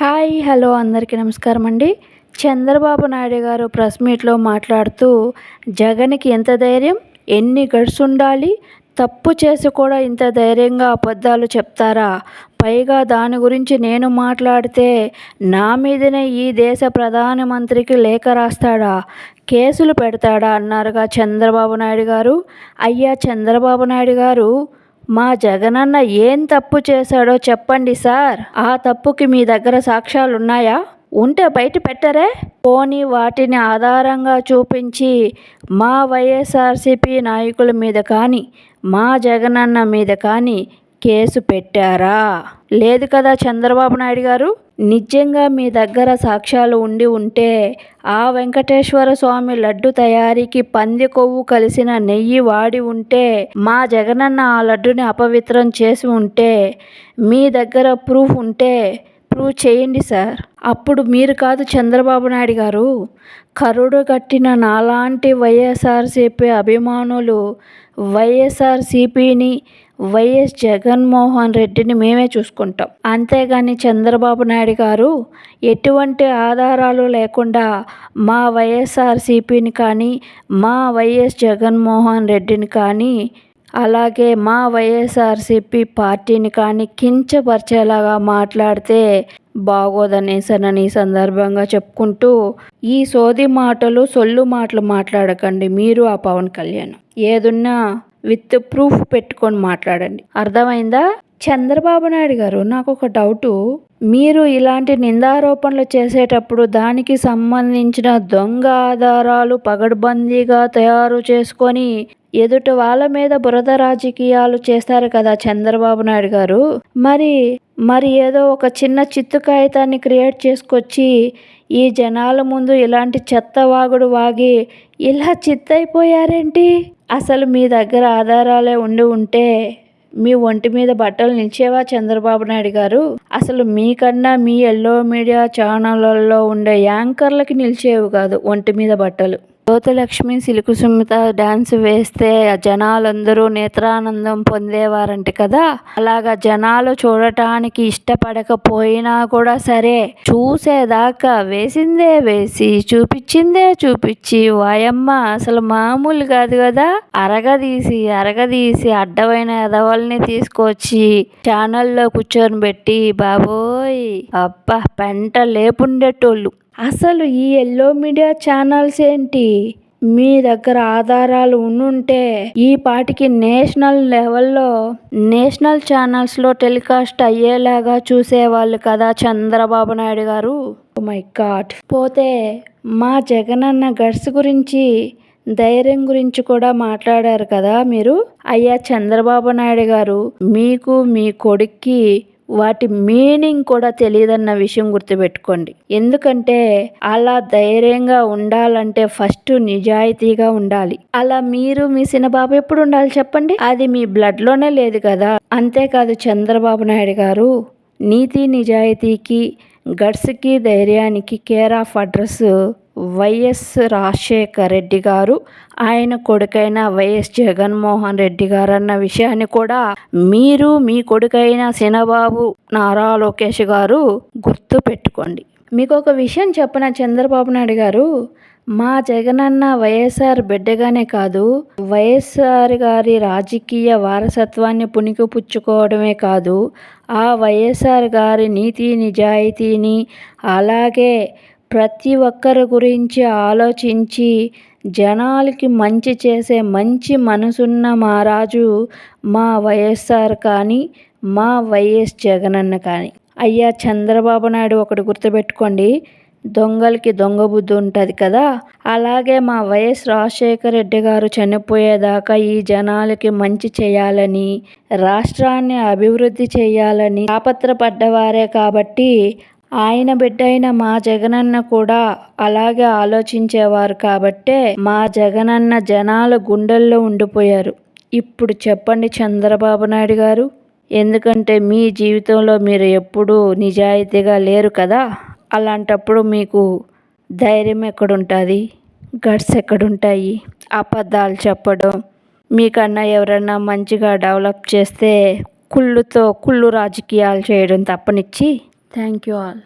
Hi hello అందరికీ నమస్కారం అండి. చంద్రబాబు నాయుడు గారు ప్రెస్ మీట్లో మాట్లాడుతూ జగన్కి ఎంత ధైర్యం? ఎన్ని గడుసు ఉండాలి? తప్పు చేసి కూడా ఇంత ధైర్యంగా అబద్ధాలు చెప్తారా? పైగా దాని గురించి నేను మాట్లాడితే నా మీదనే ఈ దేశ ప్రధానమంత్రికి లేఖ రాస్తాడా? కేసులు పెడతాడా? అన్నారుగా చంద్రబాబు నాయుడు గారు. అయ్యా చంద్రబాబు నాయుడు గారు మా జగనన్న ఏం తప్పు చేశాడో చెప్పండి సార్. ఆ తప్పుకి మీ దగ్గర సాక్ష్యాలు ఉన్నాయా ఉంటే బయట పెట్టరే. పోనీ వాటిని ఆధారంగా చూపించి మా వైఎస్ఆర్సీపీ నాయకుల మీద కానీ మా జగనన్న మీద కానీ కేసు పెట్టారా? లేదు కదా చంద్రబాబు నాయుడు గారు? నిజంగా మీ దగ్గర సాక్ష్యాలు ఉండి ఉంటే ఆ వెంకటేశ్వర స్వామి లడ్డు తయారీకి పంది కొవ్వు కలిసిన నెయ్యి వాడి ఉంటే మా జగనన్న ఆ లడ్డుని అపవిత్రం చేసి ఉంటే మీ దగ్గర ప్రూఫ్ ఉంటే ప్రూవ్ చేయండి సార్. అప్పుడు మీరు కాదు చంద్రబాబు నాయుడు గారు. కరుడు కట్టిన నాలాంటి వైఎస్ఆర్సీపీ అభిమానులు వైఎస్ఆర్సీపీని వైఎస్ జగన్మోహన్ రెడ్డిని మేమే చూసుకుంటాం. అంతేగాని చంద్రబాబు నాయుడు గారు ఎటువంటి ఆధారాలు లేకుండా మా వైఎస్ఆర్సీపీని కానీ మా వైఎస్ జగన్మోహన్ రెడ్డిని కానీ అలాగే మా వైఎస్ఆర్సీపీ పార్టీని కానీ కించపరిచేలాగా మాట్లాడితే బాగోదనేసనని సందర్భంగా చెప్పుకుంటూ ఈ సోది మాటలు సొల్లు మాటలు మాట్లాడకండి. మీరు ఆ పవన్ కళ్యాణ్. ఏదున్నా విత్ ప్రూఫ్ పెట్టుకొని మాట్లాడండి. అర్థమైందా? చంద్రబాబు నాయుడు గారు నాకు ఒక డౌటు. మీరు ఇలాంటి నిందారోపణలు చేసేటప్పుడు దానికి సంబంధించిన దొంగ ఆధారాలు పగడ్బందీగా తయారు చేసుకొని ఎదుటి వాళ్ళ మీద బురద రాజకీయాలు చేస్తారు కదా చంద్రబాబు నాయుడు గారు. మరి మరి ఏదో ఒక చిన్న చిత్తు కాగితాన్ని క్రియేట్ చేసుకొచ్చి ఈ జనాల ముందు ఇలాంటి చెత్త వాగుడు వాగి ఇలా చిత్తైపోయారేంటి? అసలు మీ దగ్గర ఆధారాలే ఉండి ఉంటే మీ ఒంటి మీద బట్టలు నిలిచేవా చంద్రబాబు నాయుడు గారు? అసలు మీకన్నా మీ ఎల్లో మీడియా ఛానళ్ళల్లో ఉండే యాంకర్లకి నిలిచేవి కాదు ఒంటి మీద బట్టలు. జ్యోతిలక్ష్మి సిలుకు సుమిత డాన్స్ వేస్తే జనాలందరూ నేత్రానందం పొందేవారంట కదా. అలాగా జనాలు చూడటానికి ఇష్టపడకపోయినా కూడా సరే చూసేదాకా వేసిందే వేసి చూపించిందే చూపించి వాయమ్మ అసలు మామూలు కాదు కదా. అరగదీసి అరగదీసి అడ్డమైన ఎదవల్ని తీసుకొచ్చి ఛానల్లో కూర్చొని పెట్టి బాబోయ్ అబ్బా పెంట లేపుండేటోళ్ళు. అసలు ఈ ఎల్లో మీడియా ఛానల్స్ ఏంటి? మీ దగ్గర ఆధారాలు ఉండుంటే ఈ పాటికి నేషనల్ లెవెల్లో నేషనల్ ఛానల్స్లో టెలికాస్ట్ అయ్యేలాగా చూసేవాళ్ళు కదా చంద్రబాబు నాయుడు గారు? Oh మై గాడ్ పోతే మా జగనన్న గడ్స్ గురించి ధైర్యం గురించి కూడా మాట్లాడారు కదా మీరు? అయ్యా చంద్రబాబు నాయుడు గారు మీకు మీ కొడుక్కి వాటి మీనింగ్ కూడా తెలియదన్న విషయం గుర్తుపెట్టుకోండి. ఎందుకంటే అలా ధైర్యంగా ఉండాలంటే ఫస్ట్ నిజాయితీగా ఉండాలి. అలా మీరు మీ సినబాబు ఎప్పుడు ఉండాలి చెప్పండి? అది మీ బ్లడ్లోనే లేదు కదా. అంతేకాదు చంద్రబాబు నాయుడు గారు నీతి నిజాయితీకి గడ్స్కి ధైర్యానికి care of address YS Rajasekhar Reddy garu ఆయన కొడుకైన వైఎస్ జగన్మోహన్ రెడ్డి గారు అన్న విషయాన్ని కూడా మీరు మీ కొడుకైన సినబాబు నారా లోకేష్ గారు గుర్తు పెట్టుకోండి మీకు ఒక విషయం చెప్పిన చంద్రబాబు నాయుడు గారు? మా జగనన్న వైఎస్ఆర్ బిడ్డగానే కాదు వైఎస్ఆర్ గారి రాజకీయ వారసత్వాన్ని పుణికిపుచ్చుకోవడమే కాదు ఆ వైఎస్ఆర్ గారి నీతి నిజాయితీని అలాగే ప్రతి ఒక్కరి గురించి ఆలోచించి జనాలకి మంచి చేసే మంచి మనసున్న మహారాజు మా వైఎస్ఆర్ కానీ మా వైఎస్ జగనన్న కానీ. అయ్యా చంద్రబాబు నాయుడు ఒకటి గుర్తుపెట్టుకోండి. దొంగలకి దొంగ బుద్ధి ఉంటుంది కదా. అలాగే మా వైఎస్ రాజశేఖర రెడ్డి గారు చనిపోయేదాకా ఈ జనాలకి మంచి చేయాలని రాష్ట్రాన్ని అభివృద్ధి చేయాలని తాపత్రపడ్డవారే కాబట్టి ఆయన బిడ్డ అయిన మా జగనన్న కూడా అలాగే ఆలోచించేవారు కాబట్టే మా జగనన్న జనాల గుండెల్లో ఉండిపోయారు. ఇప్పుడు చెప్పండి చంద్రబాబు నాయుడు గారు ఎందుకంటే మీ జీవితంలో మీరు ఎప్పుడూ నిజాయితీగా లేరు కదా? అలాంటప్పుడు మీకు ధైర్యం ఎక్కడుంటుంది? గట్స్ ఎక్కడుంటాయి? అబద్ధాలు చెప్పడం మీకన్నా ఎవరన్నా మంచిగా డెవలప్ చేస్తే కుళ్ళుతో కుళ్ళు రాజకీయాలు చేయడం తప్పనిచ్చి Thank you all.